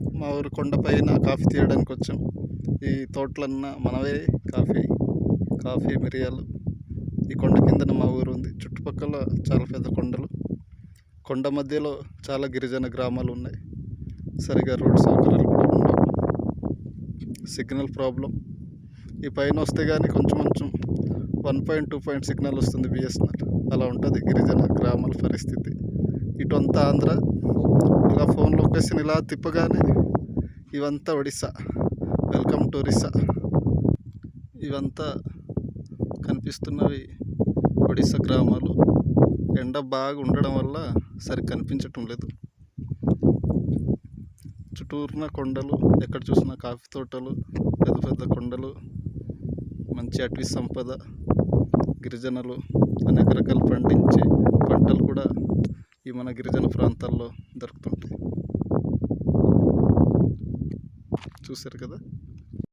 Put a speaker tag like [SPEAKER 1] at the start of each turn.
[SPEAKER 1] మా ఊరు కొండపైన కాఫీ తీయడానికి వచ్చాం ఈ తోటలన్న మనవే కాఫీ కాఫీ మిరియాలు. ఈ కొండ కిందన మా ఊరు ఉంది. చుట్టుపక్కల చాలా పెద్ద కొండలు. కొండ మధ్యలో చాలా గిరిజన గ్రామాలు ఉన్నాయి సరిగా రోడ్ సౌకర్యాలు కూడా ఉండవు. Signal problem. ఈ పైన వస్తే కానీ కొంచెం కొంచెం one point two point signal వస్తుంది బిఎస్ఎన్ఎల్. అలా ఉంటుంది గిరిజన గ్రామాల పరిస్థితి. ఇటు అంతా ఆంధ్ర. ఇలా ఫోన్లో లొకేషన్ ఇలా తిప్పగానే ఇవంతా ఒడిస్సా. వెల్కమ్ టు ఒరిస్సా ఇవంతా కనిపిస్తున్నవి ఒడిస్సా గ్రామాలు. ఎండ బాగా ఉండడం వల్ల సరి కనిపించటం లేదు. చుట్టూరున కొండలు ఎక్కడ చూసినా కాఫీ తోటలు పెద్ద పెద్ద కొండలు మంచి అటవీ సంపద గిరిజనులు అనేక రకాలు పండించే పంటలు కూడా ఈ మన గిరిజన ప్రాంతాల్లో దొరుకుతుంటాయి. చూశారు కదా?